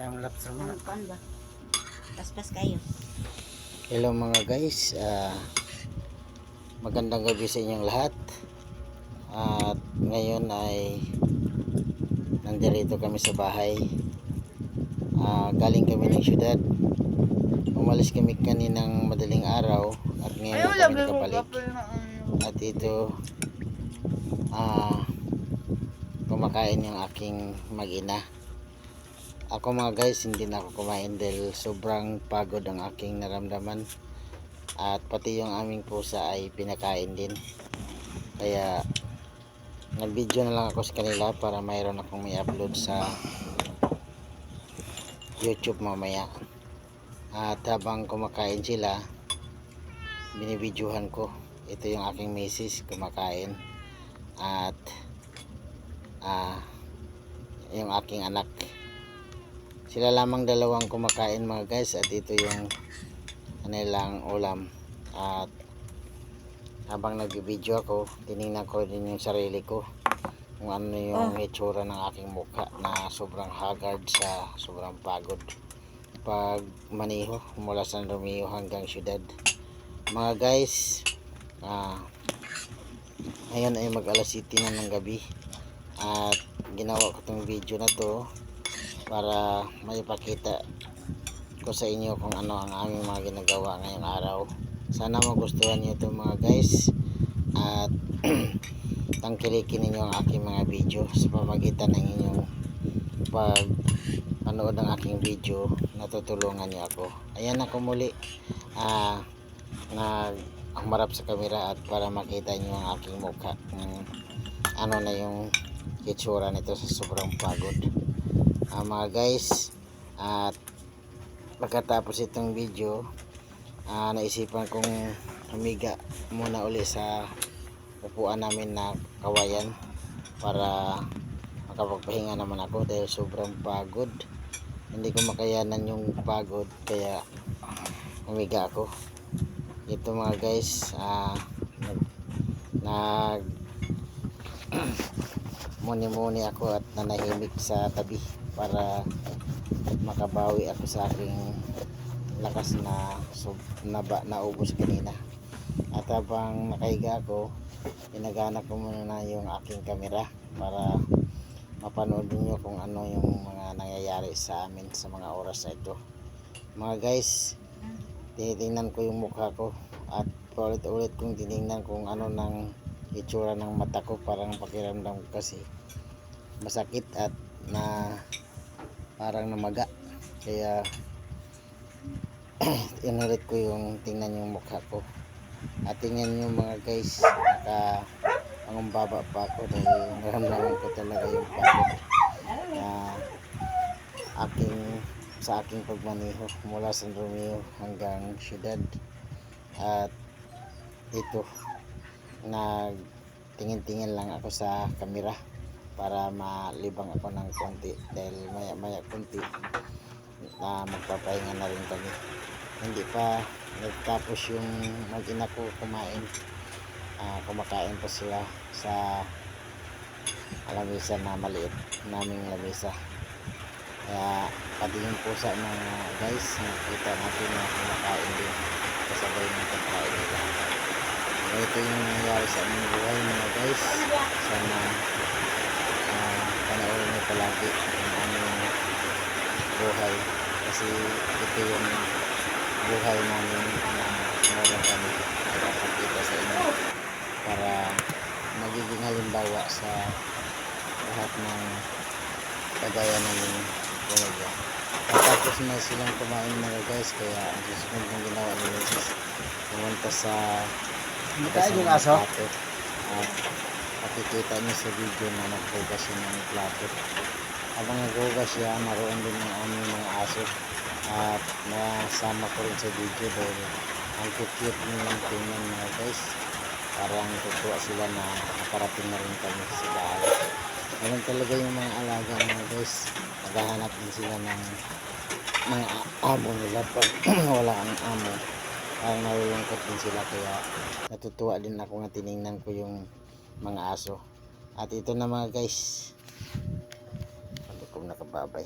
time lapse Ano muna. kuan ba? Paspas kayo. Hello mga guys, ah, magandang gabi sa inyong lahat. At ngayon ay nandito kami sa bahay. Ah, galing kami ng syudad. Umalis kami kaninang madaling araw at ngayon na kami nakabalik. At ito ah, kumakain yung aking mag-ina. Ako mga guys, hindi na ako kumain dahil sobrang pagod ang aking naramdaman. At pati yung aming pusa ay pinakain din. Kaya nag-video na lang ako sa kanila para mayroon akong may upload sa YouTube mamaya. At habang kumakain sila, binibidyohan ko. Ito yung aking misis kumakain. At ah yung aking anak sila lamang dalawang kumakain mga guys at ito yung kanilang ulam. At habang nagbibideo ako tiningnan ko din yung sarili ko kung ano yung itsura ng aking mukha na sobrang haggard sa sobrang pagod. Pag maniho mula San Romeo hanggang syudad. Mga guys ah, ngayon ay mag alas 7 na ng gabi. At ginawa ko tong video na to para maipakita ko sa inyo kung ano ang aming mga ginagawa ngayong araw. Sana magustuhan nyo ito mga guys. At tangkilikin ninyo ang aking mga video sa pamagitan ng inyong pag panood ng aking video. Natutulungan niyo ako. Ayan ako muli. Ah nag humarap sa camera at para makita niyo ang aking mukha kung ano na yung itsura nito sa sobrang pagod Ah, mga guys. At pagkatapos itong video ah, naisipan kong humiga muna uli sa upuan namin na kawayan para makapagpahinga naman ako dahil sobrang pagod. Hindi ko makayanan yung pagod kaya humiga ako. Ito mga guys nag, nag muni-muni ako at nanahimik sa tabi para makabawi ako sa aking lakas na sub, na naubos kanina. At habang nakahiga ako inagana ko muna na yung aking kamera para mapanood niyo kung ano yung mga nangyayari sa amin sa mga oras na ito. Mga guys tinitingnan ko yung mukha ko at paulit-ulit kong tinignan kung ano ng itsura ng mata ko. Parang pakiramdam kasi masakit at na parang namaga kaya inulit ko yung tingnan yung mukha ko. At tingnan nyo mga guys naka pangumbaba pa ako dahil naramdaman ko talaga yung pagod. Na aking sa aking pagmaniho mula San Romeo hanggang syudad. At ito nagtingin-tingin lang ako sa kamera para malibang ako ng konti dahil maya maya konti na magpapahinga na rin kami. Hindi pa nagtapos yung mag-ina ko kumain. Ah, kumakain pa sila sa lamisa na maliit naming lamisa kaya pati yung pusa mga guys nakita natin na kumakain din. Kasabay ng pagkain nila. Ito yung nangyayari sa aming buhay mga guys. Sana uh, nyo palagi ang aming buhay. Kasi ito yung buhay namin na meron kami ipapakita sa inyo para magiging halimbawa sa lahat ng kagaya namin talaga tapos na silang kumain mga guys kaya ang susunod ng ginawa ni Mrs. pumunta sa Kumakain yung aso? at makikita niyo sa video na naghugas siya ng plato habang naghugas siya naroon din ang aming mga aso at nasama ko rin sa video dahil ang cute nilang tingnan mga guys. Parang tutuwa sila na nakarating na rin kami sa bahay. Ganun talaga yung mga alaga mga guys. Naghahanap din sila ng mga amo nila pag wala ang amo. Parang nalulungkot din sila kaya natutuwa din ako nga tiningnan ko yung mga aso. At ito na mga guys ko nakababay